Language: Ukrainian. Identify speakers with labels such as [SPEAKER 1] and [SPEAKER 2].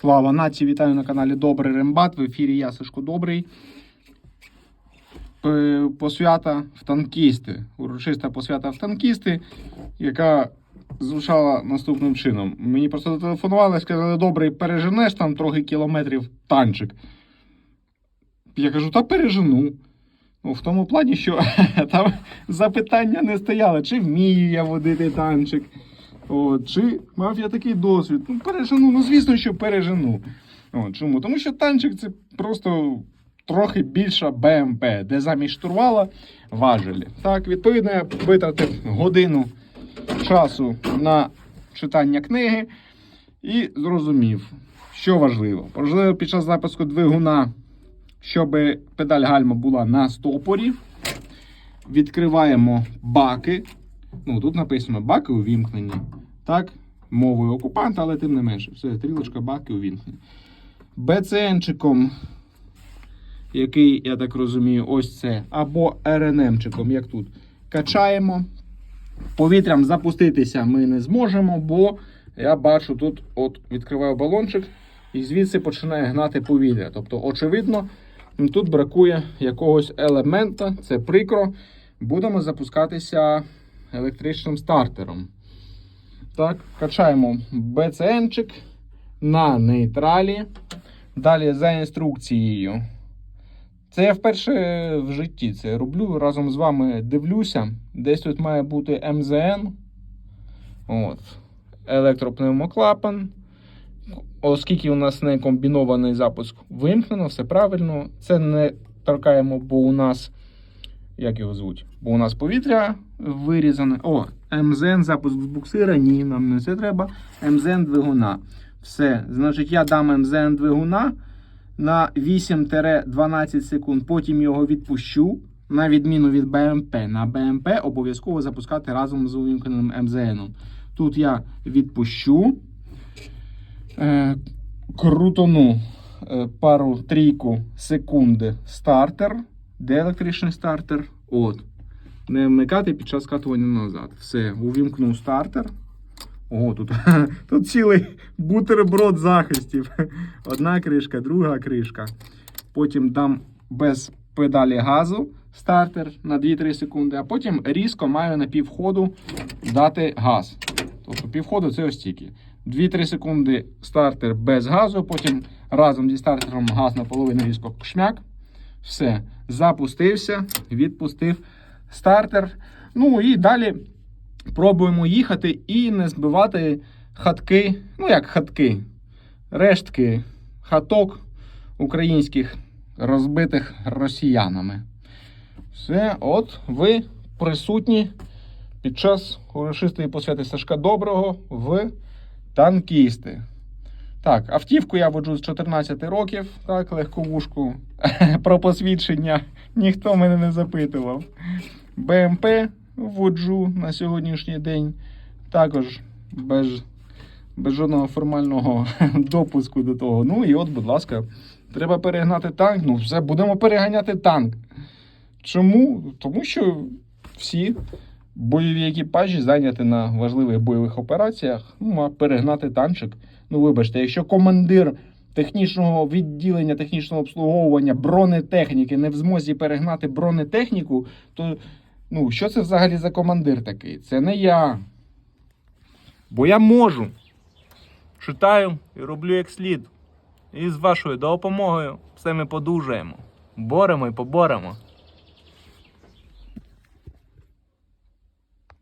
[SPEAKER 1] Слава нації, вітаю на каналі Добрий Рембат. В ефірі я Сашко Добрий. Посвята в танкісти. Урочиста посвята в танкісти, яка звучала наступним чином. Мені просто зателефонували сказали, добрий, переженеш там трохи кілометрів танчик. Я кажу, та пережену. Ну, в тому плані, що там запитання не стояло, чи вмію я водити танчик. От, чи мав я такий досвід? Ну, пережену, ну звісно, що пережену. От, чому? Тому що танчик це просто трохи більша БМП, де замість штурвала важелі. Так, відповідно, я витратив годину часу на читання книги і зрозумів, що важливо. Важливо під час запуску двигуна, щоб педаль гальма була на стопорі. Відкриваємо баки. Ну, тут написано баки увімкнені. Так, мовою окупанта, але тим не менше. Все, стрілочка баки увімкнені. БЦНчиком, який, я так розумію, ось це, або РНМчиком, як тут, качаємо. Повітрям запуститися ми не зможемо, бо я бачу тут, от відкриваю балончик, і звідси починає гнати повітря. Тобто, очевидно, тут бракує якогось елемента, це прикро. Будемо запускатися електричним стартером. Так, качаємо БЦНчик на нейтралі. Далі за інструкцією. Це я вперше в житті це роблю. Разом з вами дивлюся. Десь тут має бути МЗН. От. Електропневмоклапан. Оскільки у нас не комбінований запуск вимкнено, все правильно. Це не торкаємо, бо у нас. Як його звуть? Бо у нас повітря вирізане. О, МЗН, запуск з буксира. Ні, нам не це треба. МЗН двигуна. Все. Значить, я дам МЗН двигуна на 8-12 секунд. Потім його відпущу. На відміну від БМП. На БМП обов'язково запускати разом з увімкненим МЗНом. Тут я відпущу. Е, крутону е, пару трійку секунди стартер. Де електричний стартер? От. Не вмикати під час катування назад. Все, увімкнув стартер. О, тут, тут цілий бутерброд захистів. Одна кришка, друга кришка. Потім дам без педалі газу стартер на 2-3 секунди, а потім різко маю на півходу дати газ. Тобто півходу це ось тільки. 2-3 секунди стартер без газу, потім разом зі стартером газ на половину різко шмяк. Все, запустився, відпустив стартер. Ну і далі пробуємо їхати і не збивати хатки, ну як хатки, рештки хаток українських, розбитих росіянами. Все, от ви присутні під час урочистої посвяти Сашка Доброго в танкісти. Так, автівку я воджу з 14 років, так, легковушку. Про посвідчення ніхто мене не запитував. БМП воджу на сьогоднішній день. Також без, без жодного формального допуску до того. Ну і от, будь ласка, треба перегнати танк. Ну, все, будемо переганяти танк. Чому? Тому що всі бойові екіпажі зайняті на важливих бойових операціях. Ну, а перегнати танчик. Ну, вибачте, якщо командир технічного відділення технічного обслуговування бронетехніки не в змозі перегнати бронетехніку, то ну, що це взагалі за командир такий? Це не я. Бо я можу. Читаю і роблю як слід. І з вашою допомогою все ми подужаємо. Боремо і поборемо.